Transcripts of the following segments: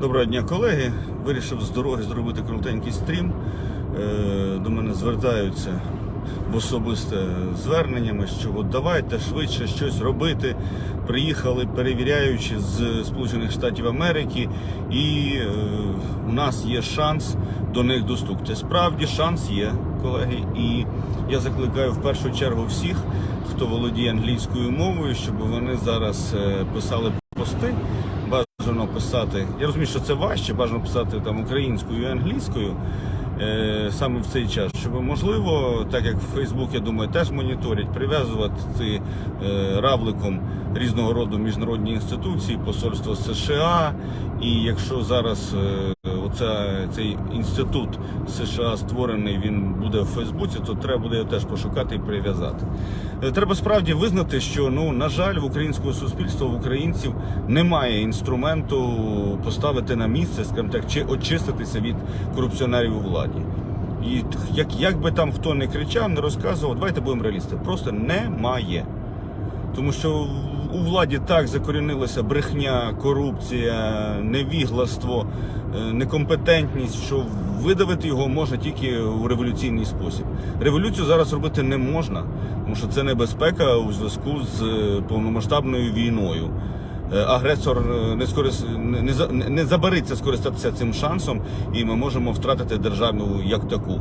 Доброго дня, колеги. Вирішив з дороги зробити коротенький стрім. Е, До мене звертаються в особисте зверненнями, що от давайте швидше щось робити. Приїхали перевіряючи з Сполучених Штатів Америки, і е, у нас є шанс до них достукати. Справді шанс є, колеги, і я закликаю в першу чергу всіх, хто володіє англійською мовою, щоб вони зараз е, писали пости. Бажано. Я розумію, що це важче, бажано писати там українською і англійською саме в цей час. Щоб можливо, так як Фейсбук, я думаю, теж моніторять, прив'язувати е, равликом різного роду міжнародні інституції, посольство США. І якщо зараз е, оця, цей інститут США створений, він буде в Фейсбуці, то треба буде його теж пошукати і прив'язати. Е, Треба справді визнати, що ну на жаль, в українського суспільства, в українців немає інструменту поставити на місце, скажімо так, чи очиститися від корупціонерів у владі. І як, як би там хто не кричав, не розказував, давайте будемо реалісти. Просто немає. Тому що у владі так закорінилася брехня, корупція, невігластво, е, некомпетентність, що видавити його можна тільки у революційний спосіб. Революцію зараз робити не можна, тому що це небезпека у зв'язку з е, повномасштабною війною. Е, Агресор е, не скорис... не, за- не- забариться скористатися цим шансом, і ми можемо втратити державу як таку.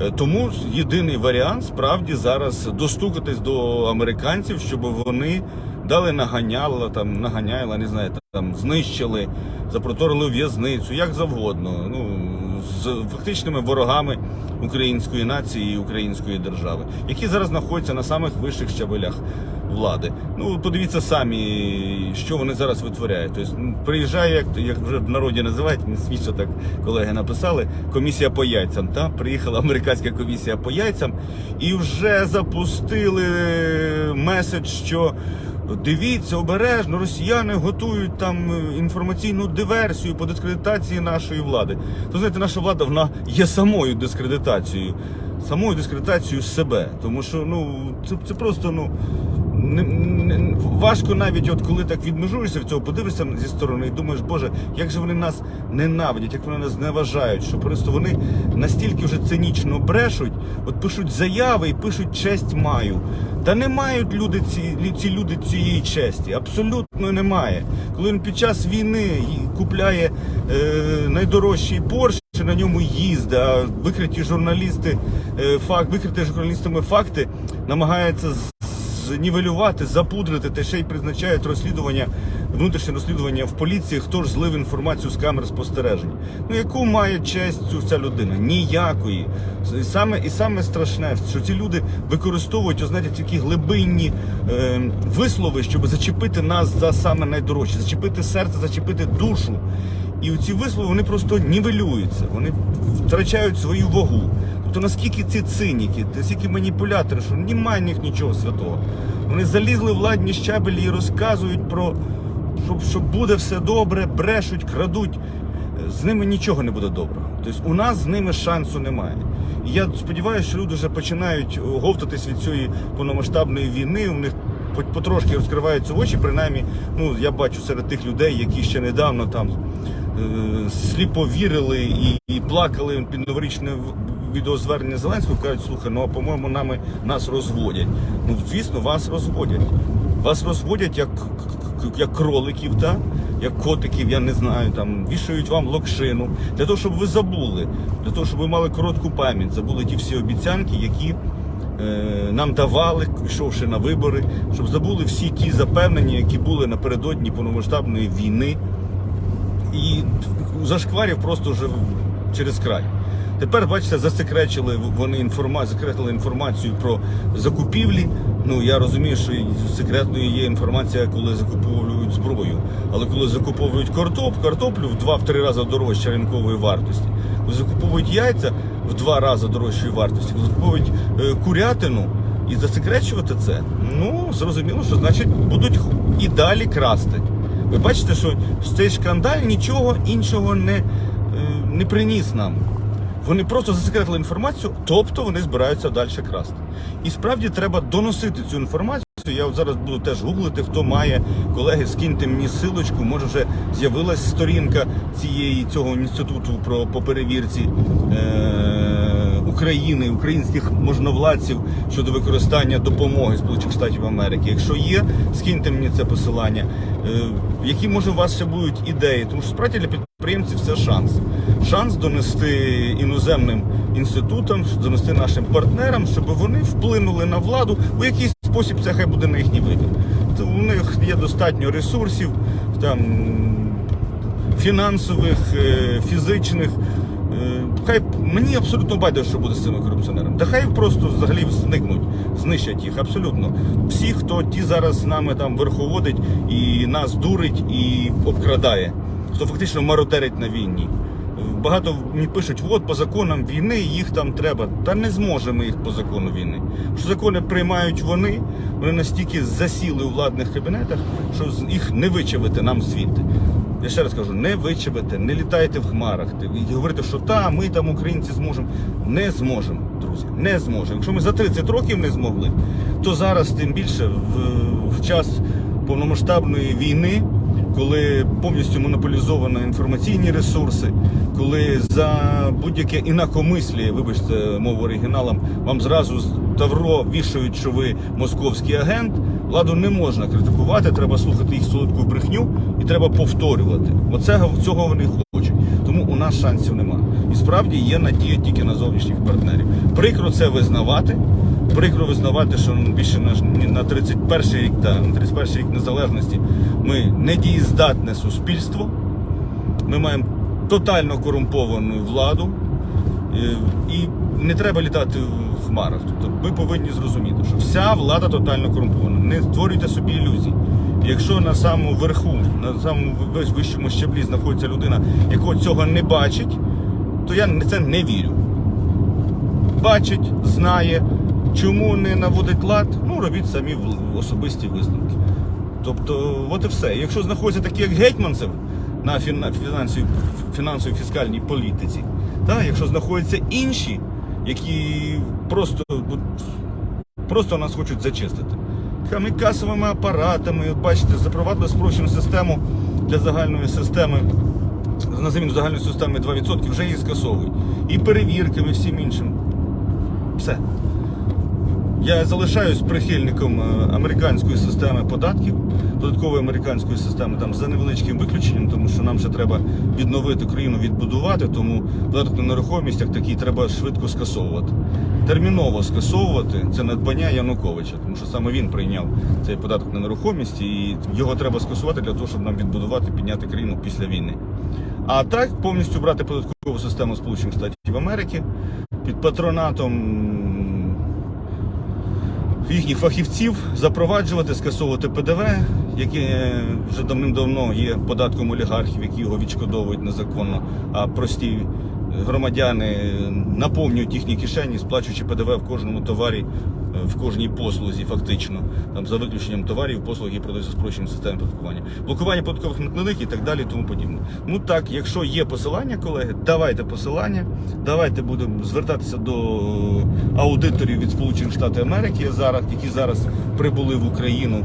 Е, Тому єдиний варіант справді зараз достукатись до американців, щоб вони дали наганяла, там наганяла, не знаю, там знищили, запроторили в'язницю, як завгодно. Ну з фактичними ворогами української нації і української держави, які зараз знаходяться на самих вищих щабелях влади. Ну подивіться самі, що вони зараз витворяють. Тобто ну, приїжджає, як, як вже в народі називають, не смішно так колеги написали. Комісія по яйцям. Та приїхала американська комісія по яйцям і вже запустили меседж, що. Дивіться обережно, росіяни готують там інформаційну диверсію по дискредитації нашої влади. То знаєте, наша влада вона є самою дискредитацією, самою дискредитацією себе. Тому що ну це, це просто ну не, не, важко навіть, от коли так відмежуєшся від цього, подивишся зі сторони і думаєш, Боже, як же вони нас ненавидять, як вони нас зневажають, що просто вони настільки вже цинічно брешуть, от пишуть заяви і пишуть честь маю. Та не мають люди ці, ці люди цієї честі. Абсолютно немає. Коли він під час війни купляє е, найдорожчий Порш, на ньому їздить, а викриті журналісти, е, факт, викриті журналістами факти намагається з- знівелювати, запудрити, та ще й призначають розслідування, внутрішнє розслідування в поліції, хто ж злив інформацію з камер спостереження. Ну яку має честь ця людина? Ніякої. І саме, і саме страшне, що ці люди використовують, знаєте, такі глибинні е, вислови, щоб зачепити нас за саме найдорожче, зачепити серце, зачепити душу. І ці вислови вони просто нівелюються, вони втрачають свою вагу. Тобто наскільки ці циніки, наскільки маніпулятори, що немає в них нічого святого. Вони залізли в владні щабелі і розказують про що, що буде все добре, брешуть, крадуть. З ними нічого не буде доброго. Тобто у нас з ними шансу немає. І я сподіваюся, що люди вже починають говтатись від цієї повномасштабної війни. У них по- потрошки розкриваються очі. Принаймні, ну я бачу серед тих людей, які ще недавно там е, сліпо вірили і, і плакали під новорічне відеозвернення Зеленського. Кажуть, слухай, ну а по-моєму, нами нас розводять. Ну, звісно, вас розводять. Вас розводять як, як кроликів, та? як котиків, я не знаю, там вішають вам локшину для того, щоб ви забули, для того, щоб ви мали коротку пам'ять, забули ті всі обіцянки, які е, нам давали, йшовши на вибори, щоб забули всі ті запевнення, які були напередодні повномасштабної війни. І зашкварів просто вже через край. Тепер, бачите, засекречили вони інформацію, засекретили інформацію про закупівлі. Ну я розумію, що секретною є інформація, коли закуповують зброю. Але коли закуповують картоп, картоплю в два-три рази дорожче ринкової вартості, коли закуповують яйця в два рази дорожчої вартості, коли закуповують е, курятину і засекречувати це, ну зрозуміло, що значить будуть і далі красти. Ви бачите, що цей шкандаль нічого іншого не, е, не приніс нам. Вони просто засекретили інформацію, тобто вони збираються далі красти. І справді треба доносити цю інформацію. Я от зараз буду теж гуглити, хто має колеги, скиньте мені силочку. Може вже з'явилась сторінка цієї цього інституту про по перевірці е- України, українських можновладців щодо використання допомоги Сполучених Штатів Америки. Якщо є, скиньте мені це посилання. Е- які може у вас ще будуть ідеї? Тому що справді для підприємців це шанс. Шанс донести іноземним інститутам, донести нашим партнерам, щоб вони вплинули на владу у якийсь спосіб. Це хай буде на їхній вибір. У них є достатньо ресурсів, там фінансових, е, фізичних. Е, Хай мені абсолютно байдуже, що буде з цими корупціонерами. Та хай просто взагалі зникнуть, знищать їх абсолютно. Всі, хто ті зараз з нами там верховодить і нас дурить і обкрадає, хто фактично мародерить на війні. Багато мені пишуть, от по законам війни їх там треба. Та не зможемо їх по закону війни. Що закони приймають вони, вони настільки засіли у владних кабінетах, що їх не вичавити нам звідти. Я ще раз кажу, не вичавити, не літайте в хмарах. І говорите, що та, ми там українці зможемо. Не зможемо, друзі, не зможемо. Якщо ми за 30 років не змогли, то зараз тим більше в, в час повномасштабної війни, коли повністю монополізовано інформаційні ресурси, коли за будь-яке інакомислі, вибачте мову оригіналам, вам зразу тавро вішають, що ви московський агент. Владу не можна критикувати, треба слухати їх солодку брехню і треба повторювати. Оце цього вони хочуть. Тому у нас шансів нема. І справді є надія тільки на зовнішніх партнерів. Прикро це визнавати. Прикро визнавати, що більше на, на 31 рік та на 31 рік незалежності ми недієздатне суспільство. Ми маємо тотально корумповану владу. Е, І не треба літати в хмарах. Тобто ми повинні зрозуміти, що вся влада тотально корумпована. Не створюйте собі ілюзій. Якщо на самому верху, на самому вищому щаблі знаходиться людина, яка цього не бачить, то я в це не вірю. Бачить, знає, чому не наводить лад, ну робіть самі особисті висновки. Тобто, от і все. Якщо знаходяться такі, як гетьманцев на фінансовій, фінансовій фіскальній політиці, та, якщо знаходяться інші, які просто, просто нас хочуть зачистити. Там і касовими апаратами, от бачите, запровадили спрощену систему для загальної системи. На заміну загальної системи 2% вже її скасовують. І перевірками, всім іншим. Все. Я залишаюсь прихильником е, американської системи податків, додаткової американської системи, там за невеличким виключенням, тому що нам ще треба відновити країну, відбудувати, тому податок на нерухомість як такий треба швидко скасовувати. Терміново скасовувати це надбання Януковича, тому що саме він прийняв цей податок на нерухомість, і його треба скасувати для того, щоб нам відбудувати, підняти країну після війни. А так повністю брати податкову систему Сполучених Штатів Америки під патронатом їхніх фахівців запроваджувати, скасовувати ПДВ, яке вже давним-давно є податком олігархів, які його відшкодовують незаконно, а прості громадяни наповнюють їхні кишені, сплачуючи ПДВ в кожному товарі, в кожній послузі, фактично, там за виключенням товарів, послуг, які продаються спрощеною системою податкування, блокування податкових накладних і так далі, тому подібне. Ну так, якщо є посилання, колеги, давайте посилання, давайте будемо звертатися до аудиторів від Сполучених Штатів Америки, зараз, які зараз прибули в Україну.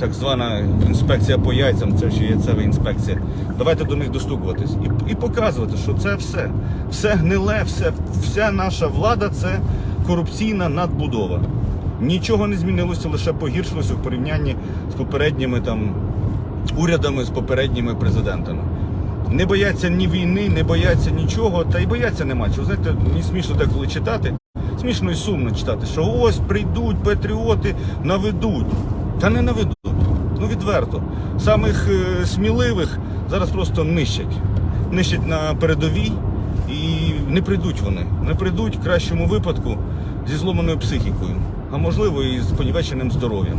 Так звана інспекція по яйцям, це ж яйцева інспекція. Давайте до них достукуватись і, і показувати, що це все, все гниле, все, вся наша влада це корупційна надбудова. Нічого не змінилося, лише погіршилося в порівнянні з попередніми там урядами, з попередніми президентами. Не бояться ні війни, не бояться нічого, та й бояться нема чого. Знаєте, мені смішно деколи читати. Смішно і сумно читати, що ось прийдуть патріоти, наведуть. Та не наведуть. Ну відверто. Самих е, сміливих зараз просто нищать. Нищать на передовій і не прийдуть вони. Не прийдуть в кращому випадку зі зломаною психікою, а можливо і з понівеченим здоров'ям.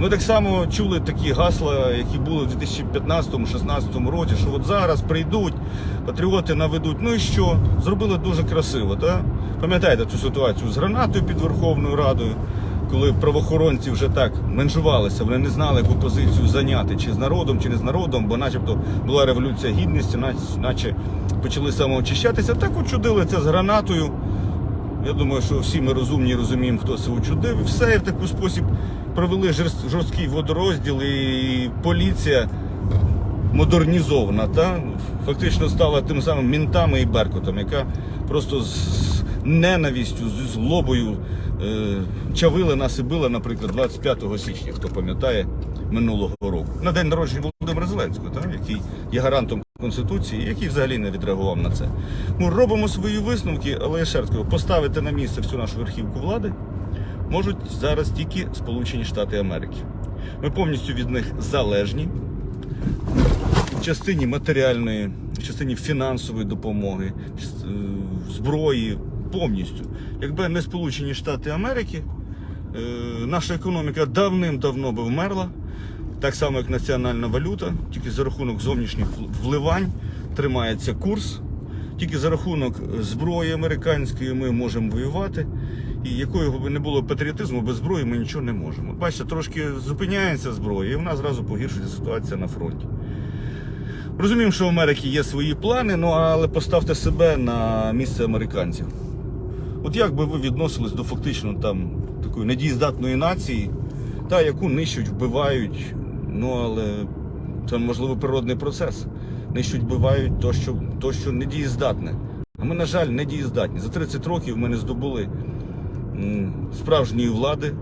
Ми так само чули такі гасла, які були в 2015-16 році, що от зараз прийдуть, патріоти наведуть. Ну і що? Зробили дуже красиво. Так? Пам'ятаєте цю ситуацію з гранатою під Верховною Радою, коли правоохоронці вже так меншувалися, вони не знали, яку позицію зайняти, чи з народом, чи не з народом, бо начебто була революція гідності, нач- наче почали самоочищатися, так учудили це з гранатою. Я думаю, що всі ми розумні розуміємо, хто це учудив. Все, в такий спосіб провели жорсткий водорозділ, і поліція модернізована, та фактично стала тим самим мінтами і беркутом, яка просто з ненавістю, з злобою е, чавила нас і била, наприклад, 25 січня, хто пам'ятає минулого року. На день народження Володимира Зеленського, та, який є гарантом Конституції, який взагалі не відреагував на це. Ми робимо свої висновки, але я ще раз кажу, поставити на місце всю нашу верхівку влади можуть зараз тільки Сполучені Штати Америки. Ми повністю від них залежні в частині матеріальної, в частині фінансової допомоги, е, зброї, повністю. Якби не Сполучені Штати Америки, е, наша економіка давним-давно би вмерла, так само як національна валюта, тільки за рахунок зовнішніх вливань тримається курс. Тільки за рахунок зброї американської ми можемо воювати. І якого б не було патріотизму, без зброї ми нічого не можемо. Бачите, трошки зупиняється зброя, і в нас зразу погіршується ситуація на фронті. Розуміємо, що в Америки є свої плани, ну але поставте себе на місце американців. От як би ви відносились до фактично там такої недієздатної нації, та яку нищуть, вбивають, ну але це можливо природний процес. Нищуть, вбивають то, що, то, що недієздатне. А ми, на жаль, недієздатні. За 30 років ми не здобули справжньої влади,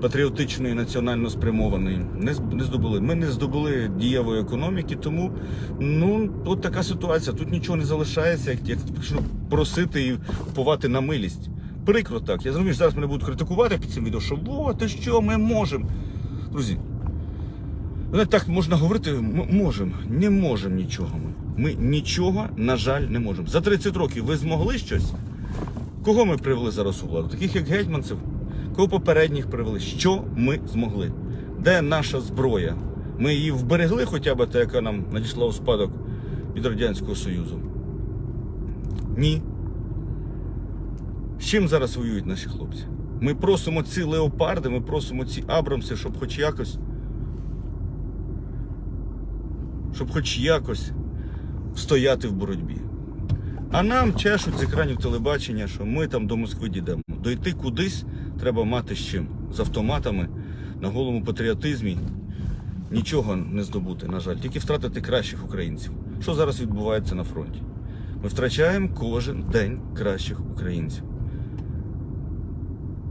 патріотичної, національно спрямованої. Не, не здобули. Ми не здобули дієвої економіки, тому ну, от така ситуація. Тут нічого не залишається, як, як просити і вповати на милість. Прикро так. Я розумію, що зараз мене будуть критикувати під цим відео, що о, ти що, ми можемо. Друзі, знаєте, так можна говорити, м- можемо, не можемо нічого. Ми. ми нічого, на жаль, не можемо. За 30 років ви змогли щось? Кого ми привели зараз у владу? Таких як гетьманців, кого попередніх привели? Що ми змогли? Де наша зброя? Ми її вберегли хоча б та, яка нам надійшла у спадок від Радянського Союзу? Ні. З чим зараз воюють наші хлопці? Ми просимо ці леопарди, ми просимо ці Абрамси, щоб хоч якось. Щоб хоч якось стояти в боротьбі. А нам чешуть з екранів телебачення, що ми там до Москви дійдемо. Дойти кудись треба мати з чим. З автоматами, на голому патріотизмі. Нічого не здобути, на жаль, тільки втратити кращих українців. Що зараз відбувається на фронті? Ми втрачаємо кожен день кращих українців.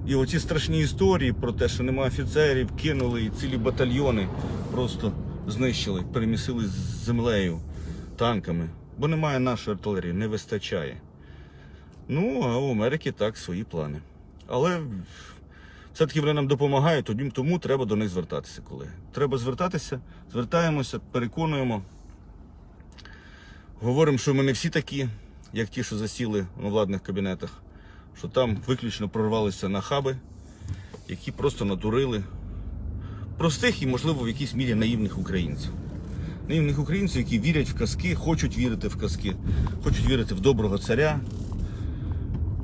І оці страшні історії про те, що немає офіцерів, кинули і цілі батальйони просто знищили, перемісили з землею, танками. Бо немає нашої артилерії, не вистачає. Ну, а у Америки так свої плани. Але все-таки вони нам допомагають, тому треба до них звертатися, колеги. Треба звертатися, звертаємося, переконуємо. Говоримо, що ми не всі такі, як ті, що засіли у владних кабінетах, що там виключно прорвалися на хаби, які просто надурили простих і, можливо, в якійсь мірі наївних українців. Наївних українців, які вірять в казки, хочуть вірити в казки, хочуть вірити в доброго царя.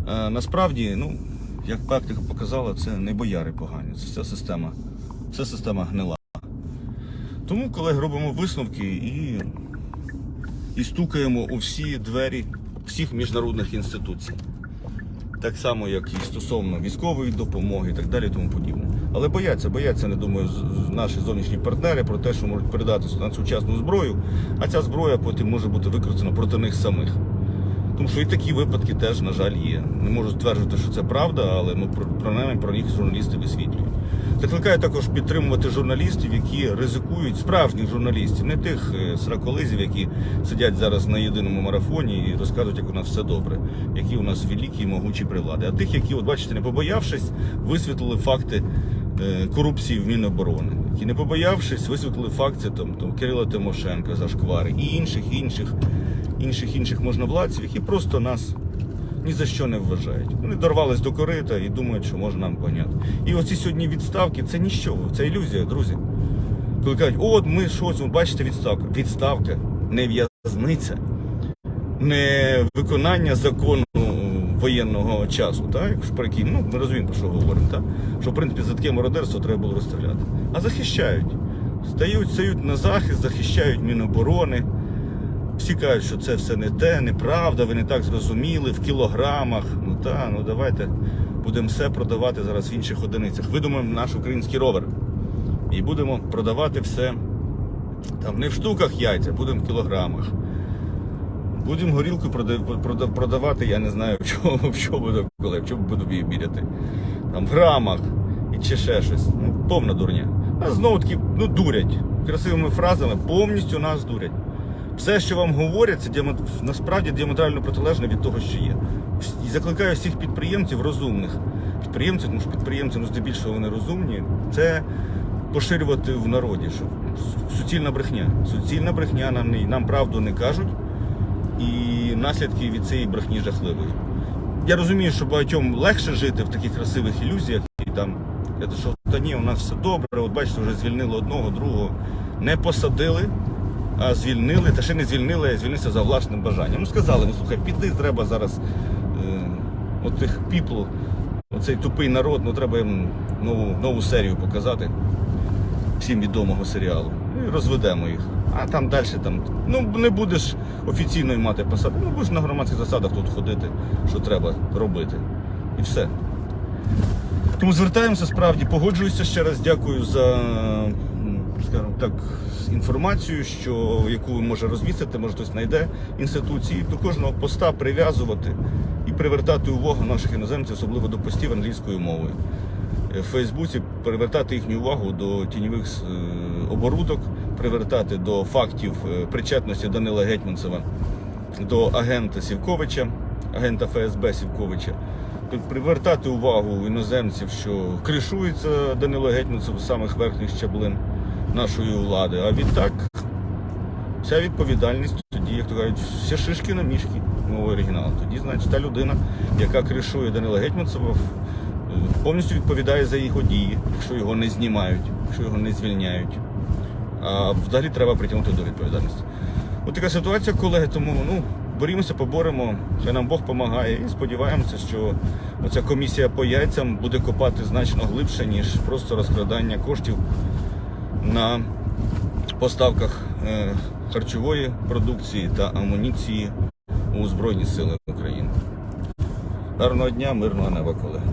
А насправді, ну, як практика показала, це не бояри погані, це вся система, вся система гнила. Тому, колеги, робимо висновки і, і стукаємо у всі двері всіх міжнародних інституцій. Так само, як і стосовно військової допомоги і так далі, тому подібне. Але бояться, бояться, не думаю, наші зовнішні партнери про те, що можуть передати на сучасну зброю, а ця зброя потім може бути використана проти них самих. Тому що і такі випадки теж, на жаль, є. Не можу стверджувати, що це правда, але ми про- принаймні про них журналісти висвітлюють. Закликаю також підтримувати журналістів, які ризикують, справжніх журналістів, не тих е, сраколизів, які сидять зараз на єдиному марафоні і розказують, як у нас все добре, які у нас великі і могучі прилади. А тих, які, от бачите, не побоявшись, висвітлили факти е, корупції в Міноборони, які не побоявшись, висвітлили факти там, там Кирила Тимошенка, Зашквари і інших, інших, інших, інших можновладців, які просто нас ні за що не вважають. Вони дорвались до корита і думають, що можна нам поняти. І оці сьогодні відставки це ніщо, це ілюзія, друзі. Коли кажуть, от ми щось, от бачите, відставка. Відставка, не в'язниця, не виконання закону воєнного часу, так? Про який, ну, ми розуміємо, про що говоримо, так? що в принципі за таке мародерство треба було розстріляти. А захищають. Стають, стають на захист, захищають Міноборони, Всі кажуть, що це все не те, неправда, ви не так зрозуміли, в кілограмах. Ну та, ну давайте будемо все продавати зараз в інших одиницях. Видумаємо наш український ровер. І будемо продавати все там не в штуках яйця, будемо в кілограмах. Будемо горілку прода- прода- продавати, я не знаю, в чому, в чому буду, коли, в чому буду міряти. Там в грамах і чи ще щось. Ну, повна дурня. А знову таки, ну, дурять. Красивими фразами повністю нас дурять. Все, що вам говорять, це діамо- насправді діаметрально протилежне від того, що є. І закликаю всіх підприємців розумних. Підприємців, тому що підприємці ну, здебільшого вони розумні, це поширювати в народі. Що суцільна брехня. Суцільна брехня нам, нам правду не кажуть і наслідки від цієї брехні жахливої. Я розумію, що багатьом легше жити в таких красивих ілюзіях і там казати, що та ні, у нас все добре, от бачите, вже звільнили одного, другого. Не посадили, звільнили, та ще не звільнили, а звільнився за власним бажанням. Ну сказали, ну слухай, піди, треба зараз е, от тих піплу, оцей тупий народ, ну треба їм нову, нову серію показати всім відомого серіалу. І розведемо їх. А там далі там, ну не будеш офіційно мати посаду, ну будеш на громадських засадах тут ходити, що треба робити. І все. Тому звертаємося справді, погоджуюся ще раз, дякую за скажімо так, інформацію, що, яку може розвісити, може хтось знайде інституції. До кожного поста прив'язувати і привертати увагу наших іноземців, особливо до постів англійською мовою. Е, В Фейсбуці привертати їхню увагу до тіньових е, оборудок, привертати до фактів е, причетності Данила Гетьманцева до агента Сівковича, агента ФСБ Сівковича. Тобто Привертати увагу іноземців, що кришується Данило Гетьманцев з самих верхніх щаблин нашої влади. А відтак вся відповідальність тоді, як то кажуть, всі шишки на мішки, мовою оригіналу. Тоді, значить, та людина, яка кришує Данила Гетьманцева, повністю відповідає за його дії, якщо його не знімають, якщо його не звільняють. А взагалі треба притягнути до відповідальності. От така ситуація, колеги, тому ну, борімося, поборемо, хай нам Бог допомагає і сподіваємося, що оця комісія по яйцям буде копати значно глибше, ніж просто розкрадання коштів на поставках е, харчової продукції та амуніції у Збройні Сили України. Гарного дня, мирного неба, колеги.